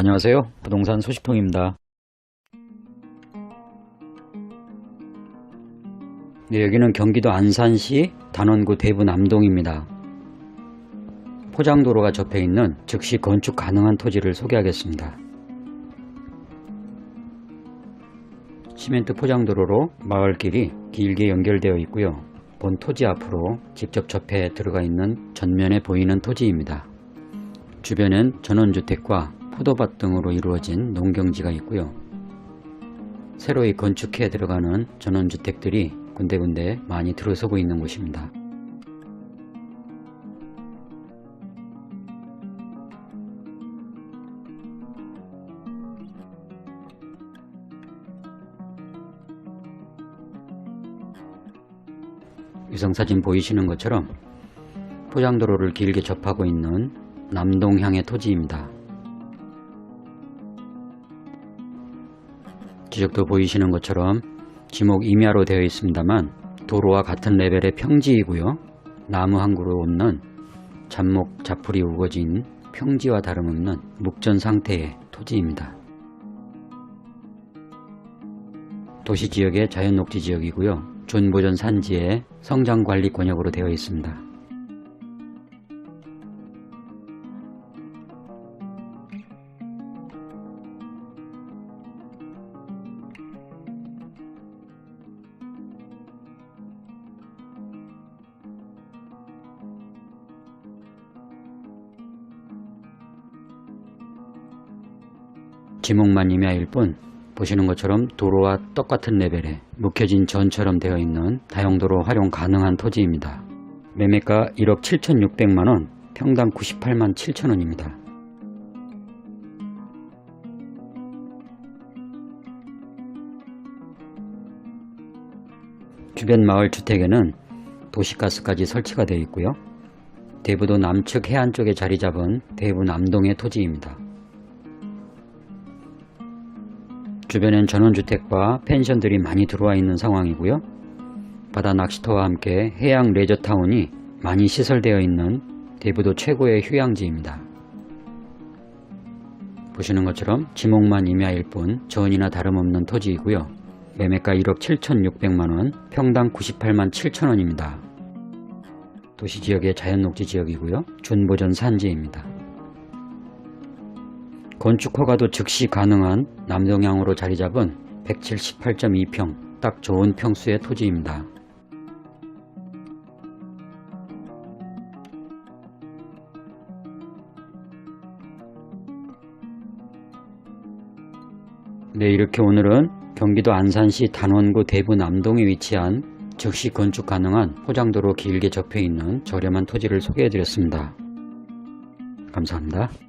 안녕하세요. 부동산 소식통입니다. 네, 여기는 경기도 안산시 단원구 대부 남동입니다. 포장도로가 접해 있는 즉시 건축 가능한 토지를 소개하겠습니다. 시멘트 포장도로로 마을길이 길게 연결되어 있고요. 본 토지 앞으로 직접 접해 들어가 있는 전면에 보이는 토지입니다. 주변엔 전원주택과 포도밭 등으로 이루어진 농경지가 있고요. 새로이 건축해 들어가는 전원주택들이 군데군데 많이 들어서고 있는 곳입니다. 위성사진 보이시는 것처럼 포장도로를 길게 접하고 있는 남동향의 토지입니다. 지적도 보이시는 것처럼 지목 임야로 되어 있습니다만 도로와 같은 레벨의 평지이고요. 나무 한 그루 없는 잡목 잡풀이 우거진 평지와 다름없는 묵전 상태의 토지입니다. 도시지역의 자연녹지 지역이고요. 준보전 산지의 성장관리 권역으로 되어 있습니다. 지목만 임야일 뿐 보시는 것처럼 도로와 똑같은 레벨에 묵혀진 전처럼 되어 있는 다용도로 활용 가능한 토지입니다. 매매가 1억 7,600만원, 평당 98만 7천원입니다. 주변 마을 주택에는 도시가스까지 설치가 되어 있고요. 대부도 남측 해안 쪽에 자리 잡은 대부 남동의 토지입니다. 주변엔 전원주택과 펜션들이 많이 들어와 있는 상황이고요. 바다 낚시터와 함께 해양 레저타운이 많이 시설되어 있는 대부도 최고의 휴양지입니다. 보시는 것처럼 지목만 임야일 뿐 전이나 다름없는 토지이고요. 매매가 1억 7,600만원, 평당 98만 7천원입니다. 도시지역의 자연녹지 지역이고요. 준보전 산지입니다. 건축 허가도 즉시 가능한 남동향으로 자리 잡은 178.2평, 딱 좋은 평수의 토지입니다. 네, 이렇게 오늘은 경기도 안산시 단원구 대부 남동에 위치한 즉시 건축 가능한 포장도로 길게 접해 있는 저렴한 토지를 소개해 드렸습니다. 감사합니다.